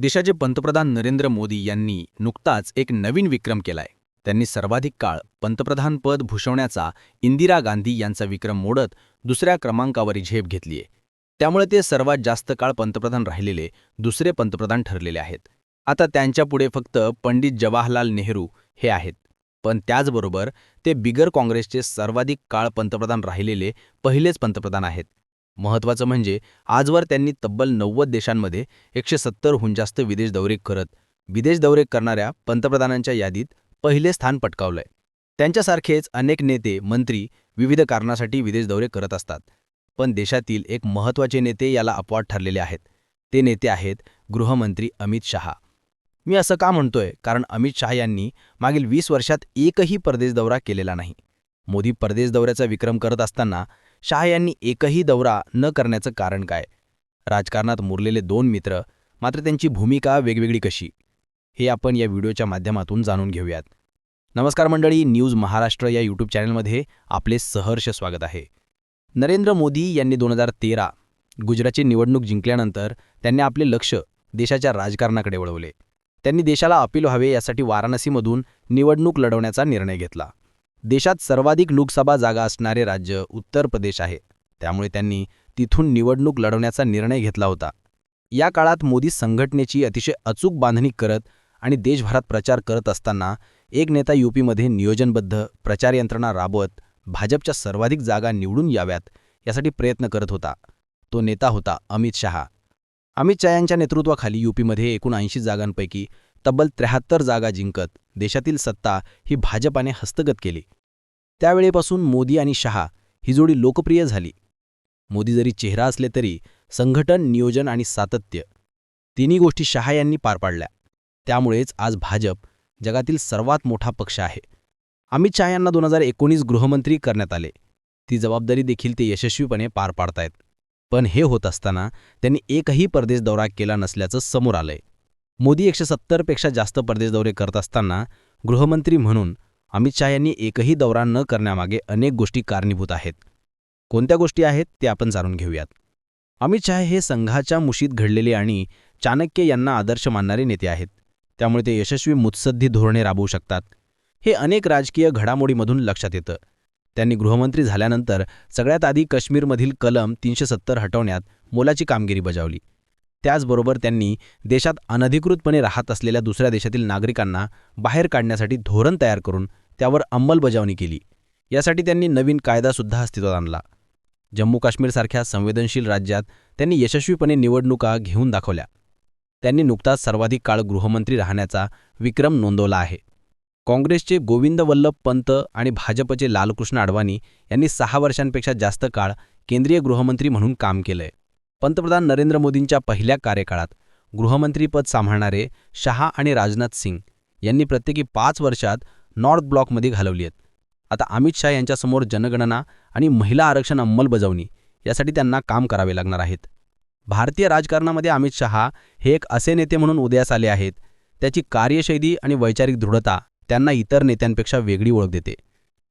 देशाचे पंतप्रधान नरेंद्र मोदी यांनी नुकताच एक नवीन विक्रम केलाय. त्यांनी सर्वाधिक काळ पंतप्रधानपद भूषवण्याचा इंदिरा गांधी यांचा विक्रम मोडत दुसऱ्या क्रमांकावरी झेप घेतलीय. त्यामुळे ते सर्वात जास्त काळ पंतप्रधान राहिलेले दुसरे पंतप्रधान ठरलेले आहेत. आता त्यांच्यापुढे फक्त पंडित जवाहरलाल नेहरू हे आहेत. पण त्याचबरोबर ते बिगर काँग्रेसचे सर्वाधिक काळ पंतप्रधान राहिलेले पहिलेच पंतप्रधान आहेत. महत्त्वाचं म्हणजे आजवर त्यांनी तब्बल नव्वद देशांमध्ये एकशे सत्तरहून जास्त विदेश दौरे करत विदेश दौरे करणाऱ्या पंतप्रधानांच्या यादीत पहिले स्थान पटकावलंय. त्यांच्यासारखेच अनेक नेते मंत्री विविध कारणासाठी विदेश दौरे करत असतात. पण देशातील एक महत्त्वाचे नेते याला अपवाद ठरलेले आहेत. ते नेते आहेत गृहमंत्री अमित शहा. मी असं का म्हणतोय? कारण अमित शहा यांनी मागील वीस वर्षात एकही परदेश दौरा केलेला नाही. मोदी परदेश दौऱ्याचा विक्रम करत असताना शहा यांनी एकही दौरा न करण्याचं कारण काय? राजकारणात मुरलेले दोन मित्र मात्र त्यांची भूमिका वेगवेगळी कशी? हे आपण या व्हिडिओच्या माध्यमातून जाणून घेऊयात. नमस्कार मंडळी न्यूज महाराष्ट्र या यूट्यूब चॅनलमध्ये आपले सहर्ष स्वागत आहे. नरेंद्र मोदी यांनी दोन हजार तेरा गुजरातची निवडणूक जिंकल्यानंतर त्यांनी आपले लक्ष देशाच्या राजकारणाकडे वळवले. त्यांनी देशाला अपील व्हावे यासाठी वाराणसीमधून निवडणूक लढवण्याचा निर्णय घेतला. देशात सर्वाधिक लोकसभा जागा असणारे राज्य उत्तर प्रदेश आहे. त्यामुळे त्यांनी तिथून निवडणूक लढवण्याचा निर्णय घेतला होता. या काळात मोदी संघटनेची अतिशय अचूक बांधणी करत आणि देशभरात प्रचार करत असताना एक नेता यूपीमध्ये नियोजनबद्ध प्रचार यंत्रणा राबवत भाजपच्या सर्वाधिक जागा निवडून याव्यात यासाठी प्रयत्न करत होता. तो नेता होता अमित शहा. अमित शहा यांच्या नेतृत्वाखाली यूपीमध्ये एकूण ऐंशी जागांपैकी तब्बल त्र्याहत्तर जागा जिंकत देशातील सत्ता ही भाजपाने हस्तगत केली. त्यावेळेपासून मोदी आणि शहा ही जोडी लोकप्रिय झाली. मोदी जरी चेहरा असले तरी संघटन नियोजन आणि सातत्य तिन्ही गोष्टी शहा यांनी पार पाडल्या. त्यामुळेच आज भाजप जगातील सर्वात मोठा पक्ष आहे. अमित शहा यांना दोन हजार एकोणीस गृहमंत्री करण्यात आले. ती जबाबदारी देखील ते यशस्वीपणे पार पाडतायत. पण हे होत असताना त्यांनी एकही परदेश दौरा केला नसल्याचं समोर आलंय. मोदी एकशे सत्तरपेक्षा जास्त परदेश दौरे करत असताना गृहमंत्री म्हणून अमित शहा यांनी एकही दौरा न करण्यामागे अनेक गोष्टी कारणीभूत आहेत. कोणत्या गोष्टी आहेत ते आपण जाणून घेऊयात. अमित शहा हे संघाच्या मुशीत घडलेले आणि चाणक्य यांना आदर्श मानणारे नेते आहेत. त्यामुळे ते यशस्वी मुत्सद्दी धोरणे राबवू शकतात. हे अनेक राजकीय घडामोडीमधून लक्षात येतं. त्यांनी गृहमंत्री झाल्यानंतर सगळ्यात आधी काश्मीरमधील कलम तीनशे सत्तर हटवण्यात मोलाची कामगिरी बजावली. त्याचबरोबर त्यांनी देशात अनधिकृतपणे राहत असलेल्या दुसऱ्या देशातील नागरिकांना बाहेर काढण्यासाठी धोरण तयार करून त्यावर अंमलबजावणी केली. यासाठी त्यांनी नवीन कायदासुद्धा अस्तित्वात आणला. जम्मू काश्मीरसारख्या संवेदनशील राज्यात त्यांनी यशस्वीपणे निवडणुका घेऊन दाखवल्या. त्यांनी नुकताच सर्वाधिक काळ गृहमंत्री राहण्याचा विक्रम नोंदवला आहे. काँग्रेसचे गोविंद वल्लभ पंत आणि भाजपचे लालकृष्ण अडवाणी यांनी सहा वर्षांपेक्षा जास्त काळ केंद्रीय गृहमंत्री म्हणून काम केलंय. पंतप्रधान नरेंद्र मोदींच्या पहिल्या कार्यकाळात गृहमंत्रीपद सांभाळणारे शहा आणि राजनाथ सिंग यांनी प्रत्येकी पाच वर्षात नॉर्थ ब्लॉकमध्ये घालवली आहेत. आता अमित शहा यांच्यासमोर जनगणना आणि महिला आरक्षण अंमलबजावणी यासाठी त्यांना काम करावे लागणार आहेत. भारतीय राजकारणामध्ये अमित शहा हे एक असे नेते म्हणून उदयास आले आहेत त्याची कार्यशैली आणि वैचारिक दृढता त्यांना इतर नेत्यांपेक्षा वेगळी ओळख देते.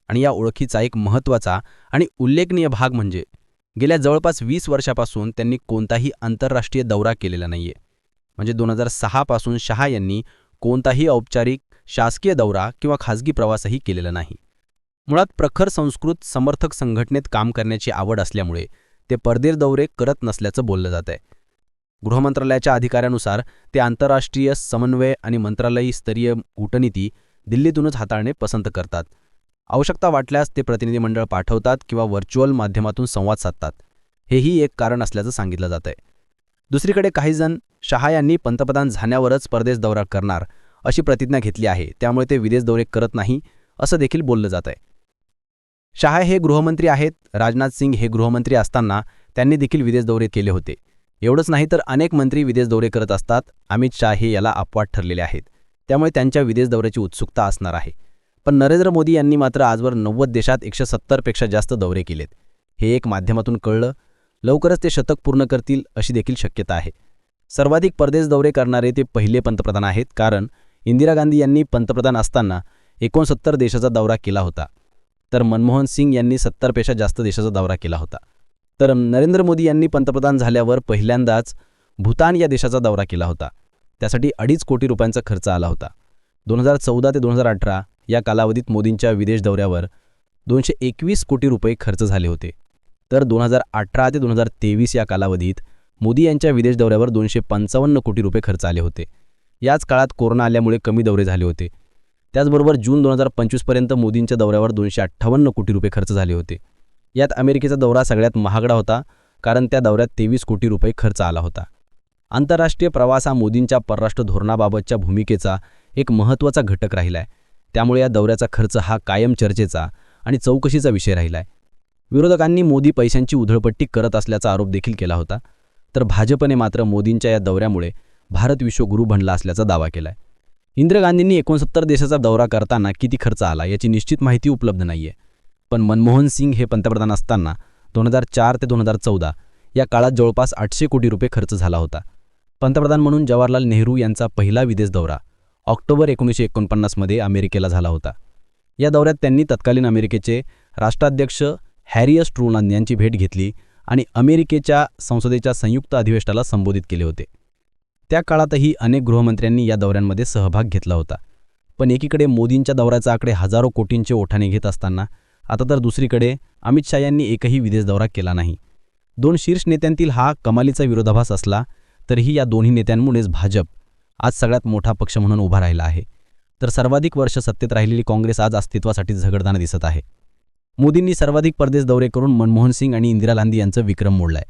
आणि या ओळखीचा एक महत्त्वाचा आणि उल्लेखनीय भाग म्हणजे गेल्या जवळपास वीस वर्षापासून त्यांनी कोणताही आंतरराष्ट्रीय दौरा केलेला नाहीये. म्हणजे दोन हजार सहापासून शहा यांनी कोणताही औपचारिक शासकीय दौरा किंवा खाजगी प्रवासही केलेला नाही. मुळात प्रखर संस्कृत समर्थक संघटनेत काम करण्याची आवड असल्यामुळे ते परदेश दौरे करत नसल्याचं बोललं जात आहे गृहमंत्रालयाच्या अधिकाऱ्यानुसार ते आंतरराष्ट्रीय समन्वय आणि मंत्रालयी स्तरीय कूटनीती दिल्लीतूनच हाताळणे पसंत करतात. आवश्यकता वाटल्यास ते प्रतिनिधिमंडळ पाठवतात किंवा व्हर्च्युअल माध्यमातून संवाद साधतात. हेही एक कारण असल्याचं सांगितलं जात आहे दुसरीकडे काहीजण शहा यांनी पंतप्रधान झाल्यावरच परदेश दौरा करणार अशी प्रतिज्ञा घेतली आहे त्यामुळे ते विदेश दौरे करत नाही असं देखील बोललं जात आहे शहा हे गृहमंत्री आहेत राजनाथ सिंग हे गृहमंत्री असताना त्यांनी देखील विदेश दौरे केले होते. एवढंच नाही तर अनेक मंत्री विदेश दौरे करत असतात अमित शाह हे याला अपवाद ठरलेले आहेत. त्यामुळे त्यांच्या विदेश दौऱ्याची उत्सुकता असणार आहे. पण नरेंद्र मोदी यांनी मात्र आजवर नव्वद देशात एकशे सत्तरपेक्षा जास्त दौरे केलेत. हे एक माध्यमातून कळलं. लवकरच ते शतक पूर्ण करतील अशी देखील शक्यता आहे. सर्वाधिक परदेश दौरे करणारे ते पहिले पंतप्रधान आहेत कारण इंदिरा गांधी यांनी पंतप्रधान असताना एकोणसत्तर देशाचा दौरा केला होता. तर मनमोहन सिंग यांनी सत्तरपेक्षा जास्त देशाचा दौरा केला होता. तर नरेंद्र मोदी यांनी पंतप्रधान झाल्यावर पहिल्यांदाच भूतान या देशाचा दौरा केला होता. त्यासाठी अडीच कोटी रुपयांचा खर्च आला होता. दोन हजार चौदा ते दोन हजार अठरा या कालावधीत मोदींच्या विदेश दौऱ्यावर दोनशे एकवीस कोटी रुपये खर्च झाले होते. तर दोन हजार अठरा ते दोन हजार तेवीस या कालावधीत मोदी यांच्या विदेश दौऱ्यावर दोनशे पंचावन्न कोटी रुपये खर्च आले होते. याच काळात कोरोना आल्यामुळे कमी दौरे झाले होते. त्याचबरोबर जून दोन हजार पंचवीसपर्यंत मोदींच्या दौऱ्यावर दोनशे अठ्ठावन्न कोटी रुपये खर्च झाले होते. यात अमेरिकेचा दौरा सगळ्यात महागडा होता कारण त्या दौऱ्यात तेवीस कोटी रुपये खर्च आला होता. आंतरराष्ट्रीय प्रवास हा मोदींच्या परराष्ट्र धोरणाबाबतच्या भूमिकेचा एक महत्त्वाचा घटक राहिला आहे त्यामुळे या दौऱ्याचा खर्च हा कायम चर्चेचा आणि चौकशीचा विषय राहिला आहे विरोधकांनी मोदी पैशांची उधळपट्टी करत असल्याचा आरोप देखील केला होता. तर भाजपने मात्र मोदींच्या या दौऱ्यामुळे भारत विश्वगुरू बनला असल्याचा दावा केला आहे इंदिरा गांधींनी एकोणसत्तर देशाचा दौरा करताना किती खर्च आला याची निश्चित माहिती उपलब्ध नाहीये. पण मनमोहन सिंग हे पंतप्रधान असताना दोन हजार चार ते दोन हजार चौदा या काळात जवळपास आठशे कोटी रुपये खर्च झाला होता. पंतप्रधान म्हणून जवाहरलाल नेहरू यांचा पहिला विदेश दौरा. ऑक्टोबर एकोणीसशे एकोणपन्नासमध्ये अमेरिकेला झाला होता. या दौऱ्यात त्यांनी तत्कालीन अमेरिकेचे राष्ट्राध्यक्ष हॅरियस ट्रुलान यांची भेट घेतली आणि अमेरिकेच्या संसदेच्या संयुक्त अधिवेशनाला संबोधित केले होते. त्या काळातही अनेक गृहमंत्र्यांनी या दौऱ्यांमध्ये सहभाग घेतला होता. पण एकीकडे मोदींच्या दौऱ्याचा आकडे हजारो कोटींचे ओठाने घेत असताना आता तर दुसरीकडे अमित शहा यांनी एकही विदेश दौरा केला नाही. दोन शीर्ष नेत्यांतील हा कमालीचा विरोधाभास असला तरीही या दोन्ही नेत्यांमुळेच भाजप आज सगळ्यात मोठा पक्ष म्हणून उभा राहिला आहे. तर सर्वाधिक वर्ष सत्तेत राहिलेली काँग्रेस आज अस्तित्वासाठी झगडताना दिसत आहे. मोदींनी सर्वाधिक परदेश दौरे करून मनमोहन सिंग आणि इंदिरा गांधी यांचं विक्रम मोडलाय.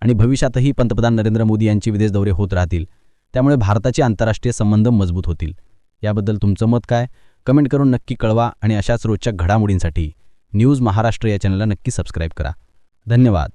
आणि भविष्यातही पंतप्रधान नरेंद्र मोदी यांचे विदेश दौरे होत राहतील. त्यामुळे भारताचे आंतरराष्ट्रीय संबंध मजबूत होतील. याबद्दल तुमचं मत काय? कमेंट करून नक्की कळवा आणि अशाच रोजच्या घडामोडींसाठी न्यूज महाराष्ट्र या चॅनलला नक्की सबस्क्राईब करा. धन्यवाद.